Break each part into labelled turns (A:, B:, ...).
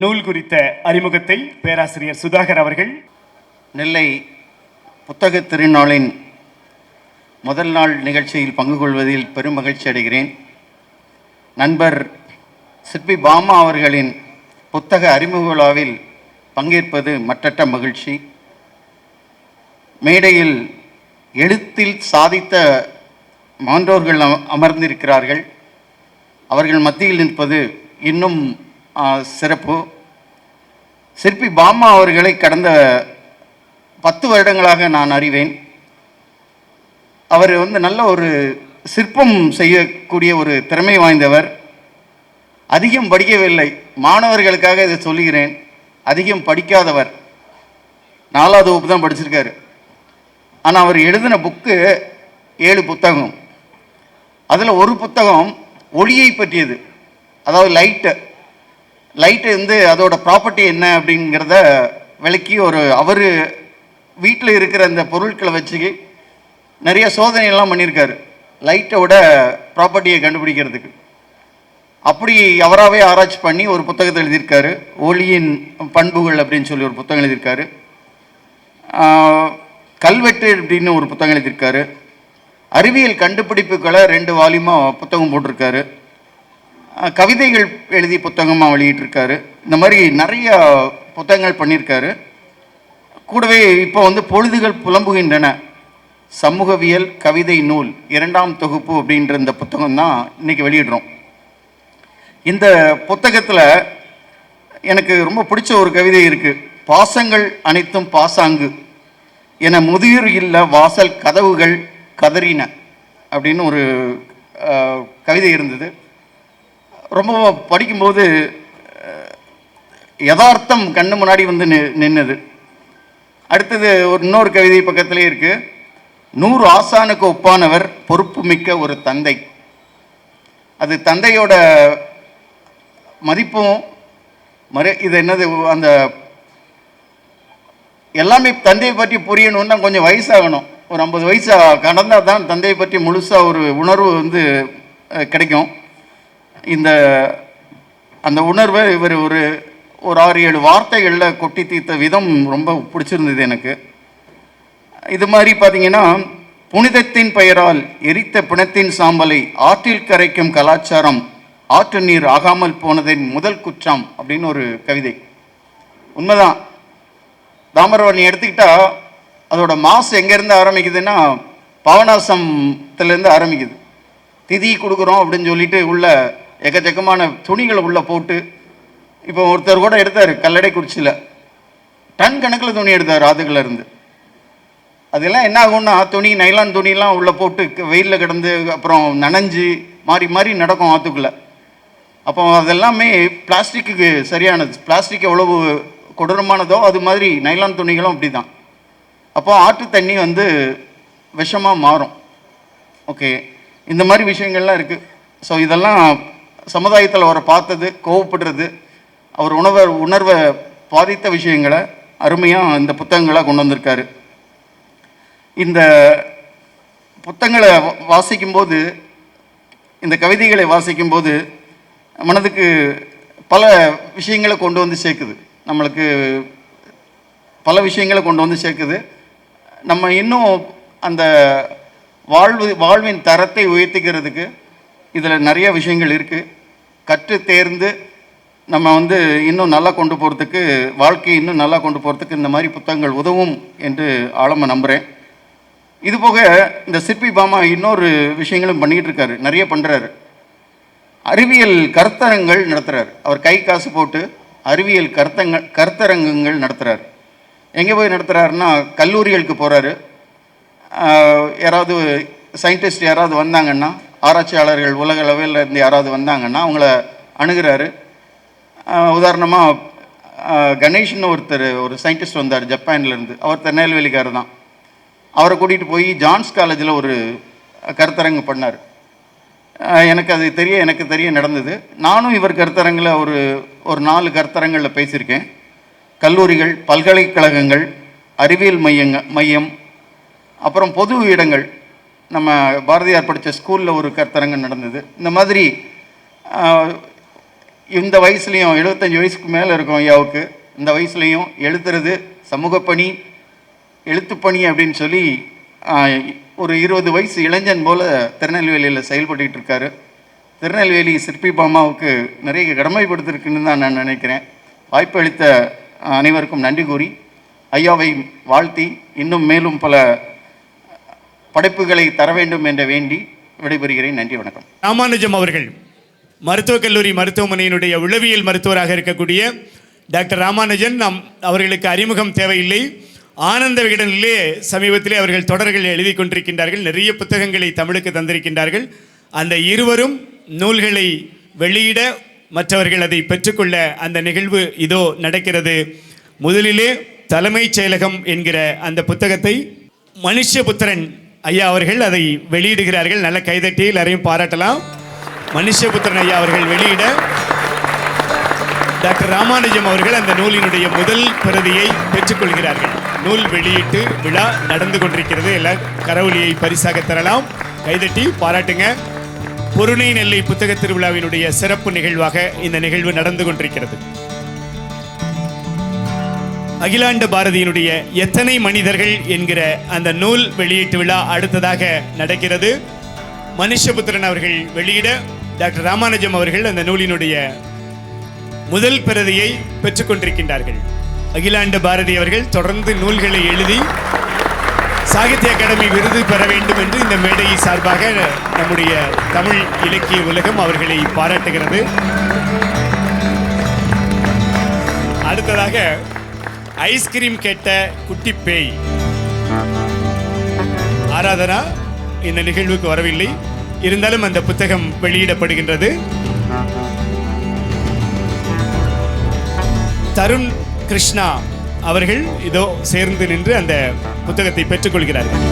A: நூல் குறித்த அறிமுகத்தை பேராசிரியர் சுதாகர் அவர்கள்.
B: நெல்லை புத்தக திருநாளின் முதல் நாள் நிகழ்ச்சியில் பங்கு கொள்வதில் பெரும் மகிழ்ச்சி அடைகிறேன். நண்பர் சிற்பி பாமா அவர்களின் புத்தக அறிமுக விழாவில் பங்கேற்பது மற்றற்ற மகிழ்ச்சி. மேடையில் எழுத்தில் சாதித்த மாண்டோர்கள் அம- அமர்ந்திருக்கிறார்கள். அவர்கள் மத்தியில் நிற்பது இன்னும் சிறப்பு. சிற்பி பாமா அவர்களை கடந்த பத்து வருடங்களாக நான் அறிவேன். அவர் வந்து நல்ல ஒரு சிற்பம் செய்யக்கூடிய ஒரு திறமை வாய்ந்தவர். அதிகம் படிக்கவில்லை. மாணவர்களுக்காக இதை சொல்லுகிறேன். அதிகம் படிக்காதவர். நாலாவது வகுப்பு தான் படிச்சிருக்காரு. ஆனால் அவர் எழுதின புக்கு ஏழு புத்தகம். அதில் ஒரு புத்தகம் ஒளியை பற்றியது. அதாவது லைட்டு. லைட்டு வந்து அதோட ப்ராப்பர்ட்டி என்ன அப்படிங்கிறத விளக்கி ஒரு அவர் வீட்டில் இருக்கிற அந்த பொருட்களை வச்சு நிறைய சோதனையெல்லாம் பண்ணியிருக்காரு. லைட்டோட ப்ராப்பர்ட்டியை கண்டுபிடிக்கிறதுக்கு. அப்படி அவராகவே ஆராய்ச்சி பண்ணி ஒரு புத்தகத்தை எழுதியிருக்காரு. ஒளியின் பண்புகள் அப்படின்னு சொல்லி ஒரு புத்தகம் எழுதியிருக்காரு. கல்வெட்டு அப்படின்னு ஒரு புத்தகம் எழுதியிருக்காரு. அறிவியல் கண்டுபிடிப்புகளை ரெண்டு வால்யூமாக புத்தகம் போட்டிருக்காரு. கவிதைகள் எழுதி புத்தகமாக வெளியிட்டிருக்காரு. இந்த மாதிரி நிறைய புத்தகங்கள் பண்ணியிருக்காரு. கூடவே இப்போ வந்து பொழுதுகள் புலம்புகின்றன. சமூகவியல் கவிதை நூல் இரண்டாம் தொகுப்பு அப்படின்ற இந்த புத்தகம் தான் இன்றைக்கி வெளியிடுறோம். இந்த புத்தகத்தில் எனக்கு ரொம்ப பிடிச்ச ஒரு கவிதை இருக்குது பாசங்கள் அனைத்தும் பாசாங்கு என முதியோர் இல்ல வாசல் கதவுகள் கதறின அப்படின்னு ஒரு கவிதை இருந்தது. ரொம்ப படிக்கும்போது யதார்த்தம் கண்ணு முன்னாடி வந்து நி- நின்னது. அடுத்தது ஒரு இன்னொரு கவிதை பக்கத்துலேயே இருக்குது நூறு ஆசானுக்கு ஒப்பானவர் பொறுப்பு மிக்க ஒரு தந்தை. அது தந்தையோட மதிப்பும் மறு இது என்னது அந்த எல்லாமே தந்தையை பற்றி புரியணும்னா கொஞ்சம் வயசாகணும். ஒரு ஐம்பது வயசு கடந்தால் தான் தந்தையை பற்றி முழுசாக ஒரு உணர்வு வந்து கிடைக்கும். இந்த அந்த உணர்வை இவர் ஒரு ஒரு ஆறு ஏழு வார்த்தைகளில் கொட்டி தீர்த்த விதம் ரொம்ப பிடிச்சிருந்தது எனக்கு. இது மாதிரி பார்த்தீங்கன்னா புனிதத்தின் பெயரால் எரித்த பிணத்தின் சாம்பலை ஆற்றில் கரைக்கும் கலாச்சாரம் ஆற்று நீர் ஆகாமல் போனதின் முதல் குற்றம் அப்படின்னு ஒரு கவிதை. உண்மைதான். தாமிரபரணி எடுத்துக்கிட்டா அதோட மாசு எங்கேருந்து ஆரம்பிக்குதுன்னா பாவனாசத்துலேருந்து ஆரம்பிக்குது. திதி கொடுக்குறோம் அப்படின்னு சொல்லிட்டு உள்ள எக்கச்சக்கமான துணிகளை உள்ளே போட்டு இப்போ ஒருத்தர் கூட எடுத்தார் கல்லடை குறிச்சியில் டன் கணக்கில் துணி எடுத்தார் ஆத்துக்குள்ள இருந்து. அதெல்லாம் என்ன ஆகும்னா துணி நைலான் துணிலாம் உள்ளே போட்டு வெயிலில் கிடந்து அப்புறம் நனைஞ்சு மாறி மாறி நடக்கும் ஆற்றுக்குள்ளே அப்போ அதெல்லாமே பிளாஸ்டிக்கு சரியானது. பிளாஸ்டிக் எவ்வளவு கொடூரமானதோ அது மாதிரி நைலான் துணிகளும் அப்படி தான் அப்போ ஆற்று தண்ணி வந்து விஷமாக மாறும். ஓகே. இந்த மாதிரி விஷயங்கள்லாம் இருக்குது ஸோ இதெல்லாம் சமுதாயத்தில் அவரை பார்த்தது கோவப்படுறது அவர் உணவை உணர்வை பாதித்த விஷயங்களை அருமையாக இந்த புத்தகங்களாக கொண்டு வந்திருக்காரு. இந்த புத்தகங்களை வாசிக்கும்போது இந்த கவிதைகளை வாசிக்கும்போது மனதுக்கு பல விஷயங்களை கொண்டு வந்து சேர்க்குது. நம்மளுக்கு பல விஷயங்களை கொண்டு வந்து சேர்க்குது. நம்ம இன்னும் அந்த வாழ்வு வாழ்வின் தரத்தை உயர்த்திக்கிறதுக்கு இதில் நிறைய விஷயங்கள் இருக்குது கற்று தேர்ந்து நம்ம வந்து இன்னும் நல்லா கொண்டு போகிறதுக்கு வாழ்க்கையை இன்னும் நல்லா கொண்டு போகிறதுக்கு இந்த மாதிரி புத்தகங்கள் உதவும் என்று ஆழமாக நம்புகிறேன் இது போக இந்த சிற்பி பாமா இன்னொரு விஷயங்களும் பண்ணிக்கிட்டு இருக்காரு நிறைய பண்ணுறாரு அறிவியல் கருத்தரங்கள் நடத்துகிறார் அவர் கை காசு போட்டு அறிவியல் கருத்தங்கள் கருத்தரங்கங்கள் நடத்துகிறார் எங்கே போய் நடத்துகிறாருன்னா கல்லூரிகளுக்கு போகிறாரு யாராவது சயின்டிஸ்ட் யாராவது வந்தாங்கன்னா ஆராய்ச்சியாளர்கள் உலக இருந்து யாராவது வந்தாங்கன்னா அவங்கள அணுகிறாரு. உதாரணமாக கணேஷ்னு ஒருத்தர் ஒரு சயின்டிஸ்ட் வந்தார் ஜப்பான்லேருந்து அவர் திருநெல்வேலிக்கார் தான். அவரை கூட்டிகிட்டு போய் ஜான்ஸ் காலேஜில் ஒரு கருத்தரங்கு பண்ணார். எனக்கு அது தெரிய எனக்கு தெரிய நடந்தது. நானும் இவர் கருத்தரங்கில் ஒரு ஒரு நாலு கருத்தரங்களில் பேசியிருக்கேன். கல்லூரிகள் பல்கலைக்கழகங்கள் அறிவியல் மையங்க மையம் அப்புறம் பொது இடங்கள் நம்ம பாரதியார் படித்த ஸ்கூலில் ஒரு கருத்தரங்கம் நடந்தது. இந்த மாதிரி இந்த வயசுலேயும் எழுபத்தஞ்சு வயசுக்கு மேலே இருக்கும் ஐயாவுக்கு இந்த வயசுலேயும் எழுத்துறது சமூகப்பணி எழுத்துப்பணி அப்படின்னு சொல்லி ஒரு இருபது வயசு இளைஞன் போல் திருநெல்வேலியில் செயல்பட்டுக்கிட்டு இருக்காரு. திருநெல்வேலி சிற்பி பாமாவுக்கு நிறைய கடமைப்படுத்திருக்குன்னு தான் நான் நினைக்கிறேன். வாய்ப்பு அளித்த அனைவருக்கும் நன்றி கூறி ஐயாவை வாழ்த்தி இன்னும் மேலும் பல படைப்புகளை தர வேண்டும் என்று வேண்டி விடைபெறுகிறேன். நன்றி வணக்கம்.
A: ராமானுஜம் அவர்கள் மருத்துவக் கல்லூரி மருத்துவமனையினுடைய உளவியல் மருத்துவராக இருக்கக்கூடிய டாக்டர் ராமானுஜன் நம் அவர்களுக்கு அறிமுகம் தேவையில்லை. ஆனந்த விகடனிலே சமீபத்திலே அவர்கள் தொடர்கள் எழுதி கொண்டிருக்கின்றார்கள். நிறைய புத்தகங்களை தமிழுக்கு தந்திருக்கின்றார்கள். அந்த இருவரும் நூல்களை வெளியிட மற்றவர்கள் அதை பெற்றுக்கொள்ள அந்த நிகழ்வு இதோ நடக்கிறது. முதலிலே தலைமைச் செயலகம் என்கிற அந்த புத்தகத்தை மனுஷபுத்திரன் ஐயா அவர்கள் அதை வெளியிடுகிறார்கள். நல்ல கைதட்டி எல்லாரையும் பாராட்டலாம். மனுஷபுத்திரன் ஐயா அவர்கள் வெளியிட டாக்டர் ராமானுஜம் அவர்கள் அந்த நூலினுடைய முதல் பிரதியை பெற்றுக்கொள்கிறார்கள். நூல் வெளியீட்டு விழா நடந்து கொண்டிருக்கிறது. எல்லாம் கரவொலியை பரிசாக தரலாம். கைதட்டி பாராட்டுங்க. பொருணை நெல்லை புத்தக திருவிழாவினுடைய சிறப்பு நிகழ்வாக இந்த நிகழ்வு நடந்து கொண்டிருக்கிறது. அகிலாண்ட பாரதியினுடைய எத்தனை மனிதர்கள் என்கிற அந்த நூல் வெளியீட்டு விழா அடுத்ததாக நடக்கிறது. மனுஷபுத்திரன் அவர்கள் வெளியிட டாக்டர் ராமானுஜம் அவர்கள் அந்த நூலினுடைய முதல் பிரதியை பெற்றுக்கொண்டிருக்கின்றார்கள் அகிலாண்ட பாரதி அவர்கள் தொடர்ந்து நூல்களை எழுதி சாகித்ய அகாடமி விருது பெற வேண்டும் என்று இந்த மேடை சார்பாக நம்முடைய தமிழ் இலக்கிய உலகம் அவர்களை பாராட்டுகிறது. அடுத்ததாக ஐஸ்கிரீம் கேட்ட குட்டி பேய். ஆராதனா இந்த நிகழ்வுக்கு வரவில்லை. இருந்தாலும் அந்த புத்தகம் வெளியிடப்படுகின்றது. தருண் கிருஷ்ணா அவர்கள் இதோ சேர்ந்து நின்று அந்த புத்தகத்தை பெற்றுக்கொள்கிறார்கள்.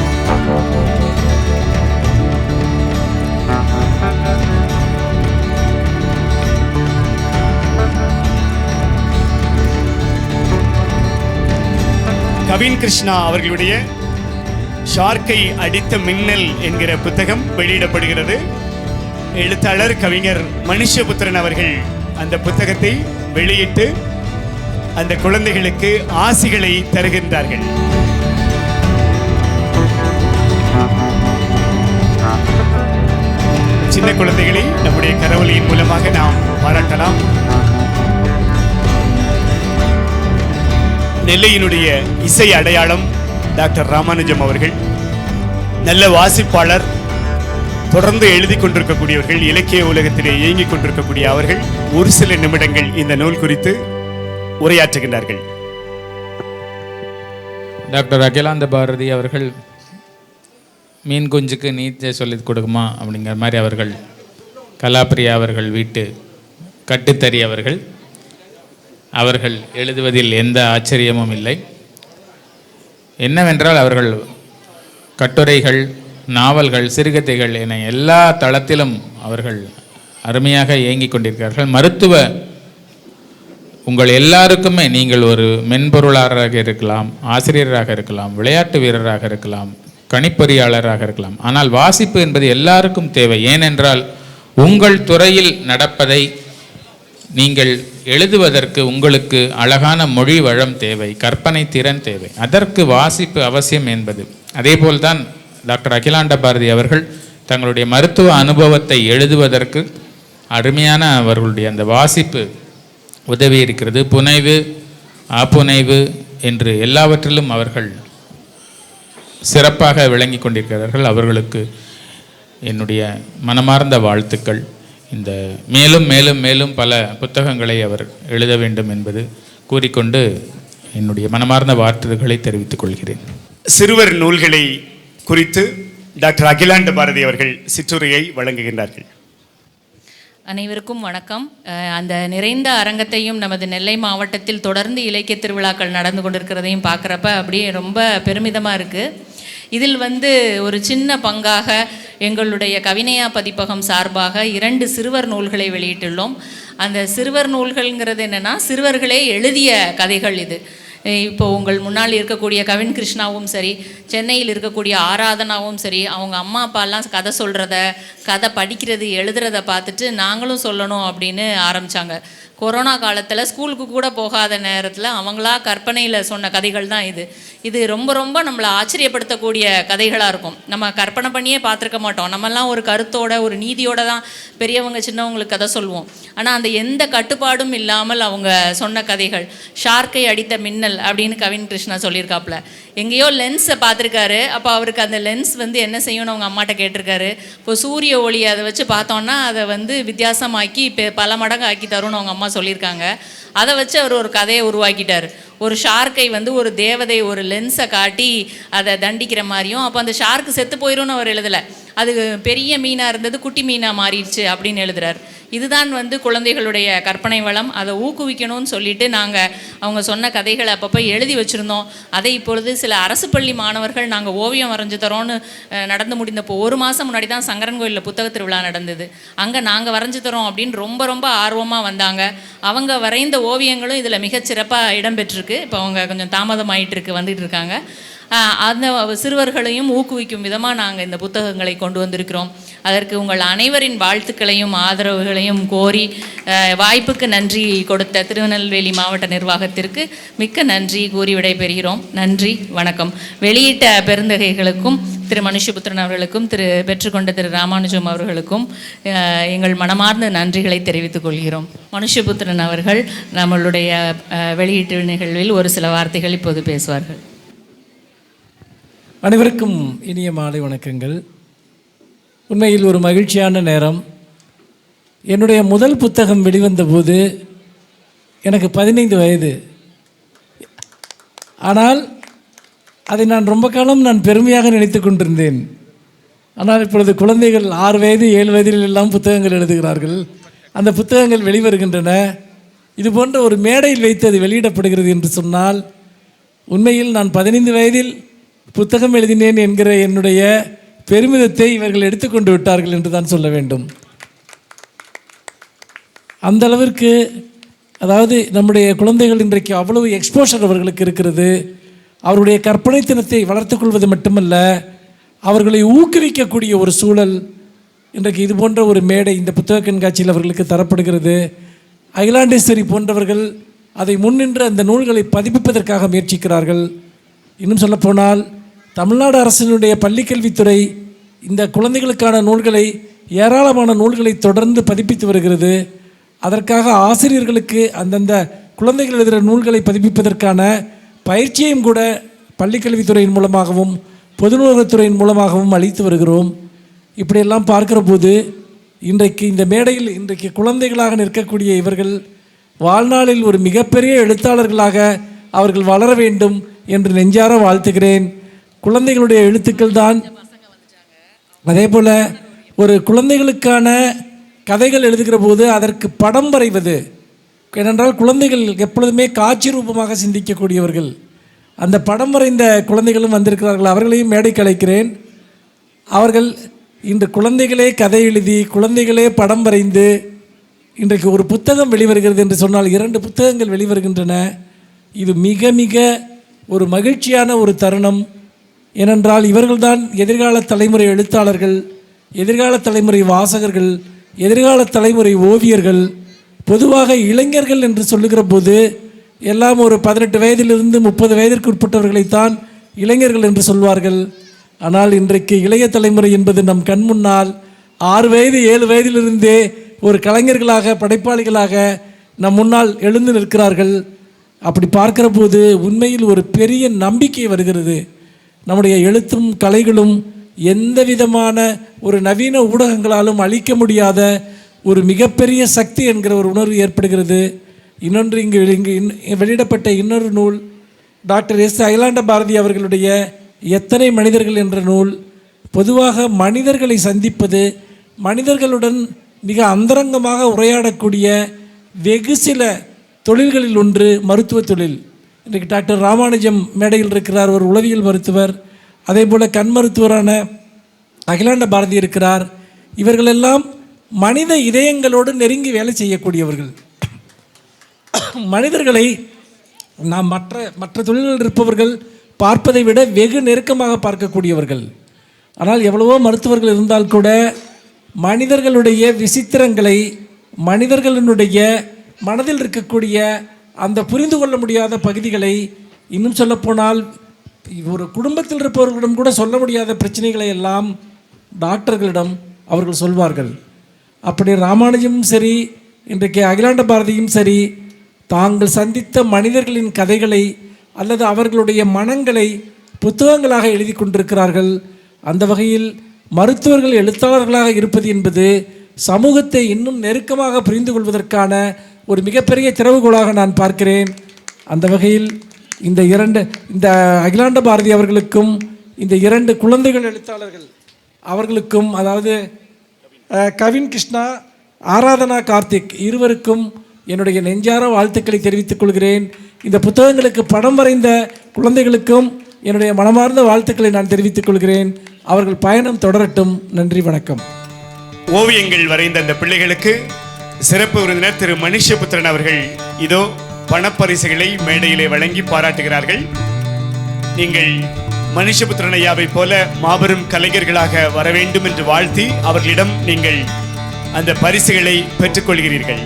A: நவீன் கிருஷ்ணா அவர்களுடைய ஷார்க்கை அடித்த மின்னல் என்கிற புத்தகம் வெளியிடப்படுகிறது. எழுத்தாளர் கவிஞர் மனுஷபுத்திரன் அவர்கள் அந்த புத்தகத்தை வெளியிட்டு அந்த குழந்தைகளுக்கு ஆசிகளை தருகின்றார்கள். சின்ன குழந்தைகளை நம்முடைய கரவொலியின் மூலமாக நாம் பாராட்டலாம். நெல்லையினுடைய இசை அடையாளம் டாக்டர் ராமானுஜம் அவர்கள். நல்ல வாசிப்பாளர் தொடர்ந்து எழுதி கொண்டிருக்கக்கூடியவர்கள் இலக்கிய உலகத்திலே இயங்கிக் கொண்டிருக்கக்கூடிய அவர்கள் ஒரு சில நிமிடங்கள் இந்த நூல் குறித்து உரையாற்றுகின்றார்கள்.
C: டாக்டர் அகிலாந்த பாரதி அவர்கள் மீன் குஞ்சுக்கு நீச்சை சொல்லி கொடுக்குமா? அப்படிங்கிற மாதிரி அவர்கள் கலாப்பிரியா அவர்கள் வீட்டு கட்டுத்தறி அவர்கள் அவர்கள் எழுதுவதில் எந்த ஆச்சரியமும் இல்லை. என்னவென்றால் அவர்கள் கட்டுரைகள் நாவல்கள் சிறுகதைகள் என எல்லா தளத்திலும் அவர்கள் அருமையாக இயங்கிக் கொண்டிருக்கிறார்கள். மருத்துவ உங்கள் எல்லாருக்குமே நீங்கள் ஒரு மென்பொருளாளராக இருக்கலாம் ஆசிரியராக இருக்கலாம் விளையாட்டு வீரராக இருக்கலாம் கணிப்பொறியாளராக இருக்கலாம். ஆனால் வாசிப்பு என்பது எல்லாருக்கும் தேவை. ஏனென்றால் உங்கள் துறையில் நடப்பதை நீங்கள் எழுதுவதற்கு உங்களுக்கு அழகான மொழி வளம் தேவை கற்பனை திறன் தேவை. அதற்கு வாசிப்பு அவசியம் என்பது. அதேபோல்தான் டாக்டர் அகிலாண்ட பாரதி அவர்கள் தங்களுடைய மருத்துவ அனுபவத்தை எழுதுவதற்கு அருமையான அவர்களுடைய அந்த வாசிப்பு உதவி இருக்கிறது. புனைவு ஆப்புனைவு என்று எல்லாவற்றிலும் அவர்கள் சிறப்பாக விளங்கி கொண்டிருக்கிறார்கள். அவர்களுக்கு என்னுடைய மனமார்ந்த வாழ்த்துக்கள். இந்த மேலும் மேலும் மேலும் பல புத்தகங்களை அவர் எழுத வேண்டும் என்பது கூறிக்கொண்டு என்னுடைய மனமார்ந்த வாழ்த்துக்களை தெரிவித்துக் கொள்கிறேன்.
A: சிறுவர் நூல்களை குறித்து டாக்டர் அகிலாண்ட பாரதி அவர்கள் சிற்றுரையை வழங்குகின்றார்கள்.
D: அனைவருக்கும் வணக்கம். அந்த நிறைந்த அரங்கத்தையும் நமது நெல்லை மாவட்டத்தில் தொடர்ந்து இலக்கிய திருவிழாக்கள் நடந்து கொண்டிருக்கிறதையும் பார்க்குறப்ப அப்படியே ரொம்ப பெருமிதமாக இருக்குது இதில் வந்து ஒரு சின்ன பங்காக எங்களுடைய கவினையா பதிப்பகம் சார்பாக இரண்டு சிறுவர் நூல்களை வெளியிட்டுள்ளோம். அந்த சிறுவர் நூல்கள்ங்கிறது என்னென்னா சிறுவர்களே எழுதிய கதைகள் இது. இப்போ உங்கள் முன்னால் இருக்கக்கூடிய கவின் கிருஷ்ணாவும் சரி சென்னையில் இருக்கக்கூடிய ஆராதனாவும் சரி அவங்க அம்மா அப்பாலாம் கதை சொல்கிறத கதை படிக்கிறது எழுதுறத பார்த்துட்டு நாங்களும் சொல்லணும் அப்படின்னு ஆரம்பித்தாங்க கொரோனா காலத்தில் ஸ்கூலுக்கு கூட போகாத நேரத்தில் அவங்களா கற்பனையில் சொன்ன கதைகள் தான் இது. இது ரொம்ப ரொம்ப நம்மளை ஆச்சரியப்படுத்தக்கூடிய கதைகளாக இருக்கும். நம்ம கற்பனை பண்ணியே பார்த்துருக்க மாட்டோம். நம்மெல்லாம் ஒரு கருத்தோட ஒரு நீதியோட தான் பெரியவங்க சின்னவங்களுக்கு கதை சொல்லுவோம் ஆனால் அந்த எந்த கட்டுப்பாடும் இல்லாமல் அவங்க சொன்ன கதைகள் ஷார்க்கை அடித்த மின்னல் அப்படின்னு கவின் கிருஷ்ணா சொல்லியிருக்காப்புல. எங்கேயோ லென்ஸை பார்த்துருக்காரு. அப்போ அவருக்கு அந்த லென்ஸ் வந்து என்ன செய்யணும்னு அவங்க அம்மாட்ட கேட்டிருக்காரு. இப்போ சூரிய ஒளி அதை வச்சு பார்த்தோன்னா அதை வந்து வித்தியாசமாக்கி இப்போ பல மடங்கு ஆக்கி தரும்னு அவங்க அம்மா சொல்லியிருக்காங்க. அதை வச்சு அவர் ஒரு கதையை உருவாக்கிட்டார். ஒரு ஷார்க்கை வந்து ஒரு தேவதை ஒரு லென்ஸை காட்டி அதை தண்டிக்கிற மாதிரியும் அப்போ அந்த ஷார்க்கு செத்து போயிடும்னு அவர் எழுதலை. அது பெரிய மீனாக இருந்தது குட்டி மீனாக மாறிடுச்சு அப்படின்னு எழுதுறார். இதுதான் வந்து குழந்தைகளுடைய கற்பனை வளம். அதை ஊக்குவிக்கணும்னு சொல்லிட்டு நாங்கள் அவங்க சொன்ன கதைகளை அப்பப்போ எழுதி வச்சுருந்தோம். அதை இப்பொழுது சில அரசு பள்ளி மாணவர்கள் நாங்கள் ஓவியம் வரைஞ்சு தரோன்னு நடந்து முடிந்தப்போ ஒரு மாதம் முன்னாடி தான் சங்கரன் கோயிலில் புத்தக திருவிழா நடந்தது. அங்கே நாங்கள் வரைஞ்சு தரோம் அப்படின்னு ரொம்ப ரொம்ப ஆர்வமாக வந்தாங்க. அவங்க வரைந்த ஓவியங்களும் இதில் மிகச்சிறப்பாக இடம்பெற்றிருக்கு. இப்போ அவங்க கொஞ்சம் தாமதமாயிட்டு இருக்கு வந்துட்டு இருக்காங்க அந்த சிறுவர்களையும் ஊக்குவிக்கும் விதமாக நாங்கள் இந்த புத்தகங்களை கொண்டு வந்திருக்கிறோம். அதற்கு உங்கள் அனைவரின் வாழ்த்துக்களையும் ஆதரவுகளையும் கோரி வாய்ப்புக்கு நன்றி கொடுத்த திருநெல்வேலி மாவட்ட நிர்வாகத்திற்கு மிக்க நன்றி கூறி விடைபெறுகிறோம். நன்றி வணக்கம். வெளியிட்ட பெருந்தகைகளுக்கும் திரு மனுஷபுத்திரன் அவர்களுக்கும் திரு பெற்றுக்கொண்ட திரு ராமானுஜம் அவர்களுக்கும் எங்கள் மனமார்ந்த நன்றிகளை தெரிவித்துக் கொள்கிறோம். மனுஷபுத்திரன் அவர்கள் நம்மளுடைய வெளியீட்டு நிகழ்வில் ஒரு சில வார்த்தைகள் இப்போது பேசுவார்கள்.
E: அனைவருக்கும் இனிய மாலை வணக்கங்கள். உண்மையில் ஒரு மகிழ்ச்சியான நேரம். என்னுடைய முதல் புத்தகம் வெளிவந்த போது எனக்கு பதினைந்து வயது. ஆனால் அதை நான் ரொம்ப காலம் நான் பெருமையாக நினைத்து கொண்டிருந்தேன். ஆனால் இப்பொழுது குழந்தைகள் ஆறு வயது ஏழு வயதில் எல்லாம் புத்தகங்கள் எழுதுகிறார்கள். அந்த புத்தகங்கள் வெளிவருகின்றன. இது போன்ற ஒரு மேடையில் வைத்து அது வெளியிடப்படுகிறது என்று சொன்னால் உண்மையில் நான் பதினைந்து வயதில் புத்தகம் எழுதினேன் என்கிற என்னுடைய பெருமிதத்தை இவர்கள் எடுத்துக்கொண்டு விட்டார்கள் என்று தான் சொல்ல வேண்டும். அந்த அளவிற்கு அதாவது நம்முடைய குழந்தைகள் இன்றைக்கு அவ்வளவு எக்ஸ்போஷர் அவர்களுக்கு இருக்கிறது. அவருடைய கற்பனைத்தனத்தை வளர்த்துக் கொள்வது மட்டுமல்ல அவர்களை ஊக்குவிக்கக்கூடிய ஒரு சூழல் இன்றைக்கு இது போன்ற ஒரு மேடை இந்த புத்தக கண்காட்சியில் அவர்களுக்கு தரப்படுகிறது. அகிலாண்டேஸ்வரி போன்றவர்கள் அதை முன்னின்று அந்த நூல்களை பதிப்பிப்பதற்காக முயற்சிக்கிறார்கள். இன்னும் சொல்லப்போனால் தமிழ்நாடு அரசினுடைய பள்ளிக்கல்வித்துறை இந்த குழந்தைகளுக்கான நூல்களை ஏராளமான நூல்களை தொடர்ந்து பதிப்பித்து வருகிறது. அதற்காக ஆசிரியர்களுக்கு அந்தந்த குழந்தைகள் எழுதுகிற நூல்களை பதிப்பிப்பதற்கான பயிற்சியையும் கூட பள்ளிக்கல்வித்துறையின் மூலமாகவும் பொது நூலகத்துறையின் மூலமாகவும் அளித்து வருகிறோம். இப்படியெல்லாம் பார்க்கிற போது இன்றைக்கு இந்த மேடையில் இன்றைக்கு குழந்தைகளாக நிற்கக்கூடிய இவர்கள் வாழ்நாளில் ஒரு மிகப்பெரிய எழுத்தாளர்களாக அவர்கள் வளர வேண்டும் என்று நெஞ்சார வாழ்த்துகிறேன். குழந்தைகளுடைய எழுத்துக்கள் தான் அதே போல் ஒரு குழந்தைகளுக்கான கதைகள் எழுதுகிற போது அதற்கு படம் வரைவது ஏனென்றால் குழந்தைகள் எப்பொழுதுமே காட்சி ரூபமாக சிந்திக்கக்கூடியவர்கள். அந்த படம் வரைந்த குழந்தைகளும் வந்திருக்கிறார்கள். அவர்களையும் மேடைக்கு அழைக்கிறேன். அவர்கள் இன்று குழந்தைகளே கதை எழுதி குழந்தைகளே படம் வரைந்து இன்றைக்கு ஒரு புத்தகம் வெளிவருகிறது என்று சொன்னால் இரண்டு புத்தகங்கள் வெளிவருகின்றன. இது மிக மிக ஒரு மகிழ்ச்சியான ஒரு தருணம். ஏனென்றால் இவர்கள்தான் எதிர்கால தலைமுறை எழுத்தாளர்கள் எதிர்கால தலைமுறை வாசகர்கள் எதிர்கால தலைமுறை ஓவியர்கள். பொதுவாக இளைஞர்கள் என்று சொல்லுகிற போது எல்லாம் ஒரு பதினெட்டு வயதிலிருந்து முப்பது வயதிற்கு உட்பட்டவர்களைத்தான் இளைஞர்கள் என்று சொல்வார்கள். ஆனால் இன்றைக்கு இளைய தலைமுறை என்பது நம் கண் முன்னால் ஆறு வயது ஏழு வயதிலிருந்தே ஒரு கலைஞர்களாக படைப்பாளிகளாக நம் முன்னால் எழுந்து நிற்கிறார்கள். அப்படி பார்க்கிற போது உண்மையில் ஒரு பெரிய நம்பிக்கை வருகிறது. நம்முடைய எழுத்தும் கலைகளும் எந்த விதமான ஒரு நவீன ஊடகங்களாலும் அழிக்க முடியாத ஒரு மிகப்பெரிய சக்தி என்கிற ஒரு உணர்வு ஏற்படுகிறது. இன்னொன்று இங்கு இங்கு இன்- வெளியிடப்பட்ட இன்னொரு நூல் டாக்டர் எஸ் அகிலாண்ட பாரதி அவர்களுடைய எத்தனை மனிதர்கள் என்ற நூல். பொதுவாக மனிதர்களை சந்திப்பது மனிதர்களுடன் மிக அந்தரங்கமாக உரையாடக்கூடிய வெகு சில தொழில்களில் ஒன்று மருத்துவ தொழில். இன்றைக்கு டாக்டர் ராமானுஜம் மேடையில் இருக்கிறார் ஒரு உளவியல் மருத்துவர். அதே போல் கண் மருத்துவரான அகிலாண்ட பாரதி இருக்கிறார். இவர்களெல்லாம் மனித இதயங்களோடு நெருங்கி வேலை செய்யக்கூடியவர்கள். மனிதர்களை நாம் மற்ற மற்ற தொழில்களில் இருப்பவர்கள் பார்ப்பதை விட வெகு நெருக்கமாக பார்க்கக்கூடியவர்கள். ஆனால் எவ்வளவோ மருத்துவர்கள் இருந்தால் கூட மனிதர்களுடைய விசித்திரங்களை மனிதர்களினுடைய மனதில் இருக்கக்கூடிய அந்த புரிந்து கொள்ள முடியாத பகுதிகளை இன்னும் சொல்லப்போனால் ஒரு குடும்பத்தில் இருப்பவர்களிடம் கூட சொல்ல முடியாத பிரச்சனைகளை எல்லாம் டாக்டர்களிடம் அவர்கள் சொல்வார்கள். அப்படி ராமானுஜமும் சரி இன்றைக்கு அகிலாண்ட பாரதியும் சரி தாங்கள் சந்தித்த மனிதர்களின் கதைகளை அல்லது அவர்களுடைய மனங்களை புத்தகங்களாக எழுதி கொண்டிருக்கிறார்கள். அந்த வகையில் மருத்துவர்கள் எழுத்தாளர்களாக இருப்பது என்பது சமூகத்தை இன்னும் நெருக்கமாக புரிந்து கொள்வதற்கான ஒரு மிகப்பெரிய திறவுகோளாக நான் பார்க்கிறேன். அந்த வகையில் இந்த இரண்டு இந்த அகிலாண்ட பாரதி அவர்களுக்கும் இந்த இரண்டு குழந்தைகள் எழுத்தாளர்கள் அவர்களுக்கும் அதாவது கவின் கிருஷ்ணா ஆராதனா கார்த்திக் இருவருக்கும் என்னுடைய நெஞ்சார வாழ்த்துக்களை தெரிவித்துக் கொள்கிறேன். இந்த புத்தகங்களுக்கு படம் வரைந்த குழந்தைகளுக்கும் என்னுடைய மனமார்ந்த வாழ்த்துக்களை நான் தெரிவித்துக் கொள்கிறேன். அவர்கள் பயணம் தொடரட்டும். நன்றி வணக்கம்.
A: ஓவியங்கள் வரைந்த அந்த பிள்ளைகளுக்கு சிறப்பு விருந்தினர் திரு மனுஷபுத்திரன் அவர்கள் இதோ பணப்பரிசுகளை மேடையிலே வழங்கி பாராட்டுகிறார்கள். நீங்கள் மனுஷபுத்திரனையாவை போல மாபெரும் கலைஞர்களாக வர வேண்டும் என்று வாழ்த்தி அவர்களிடம் நீங்கள் அந்த பரிசுகளை பெற்றுக்கொள்கிறீர்கள்.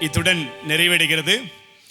A: இத்துடன் நிறைவடைகிறது.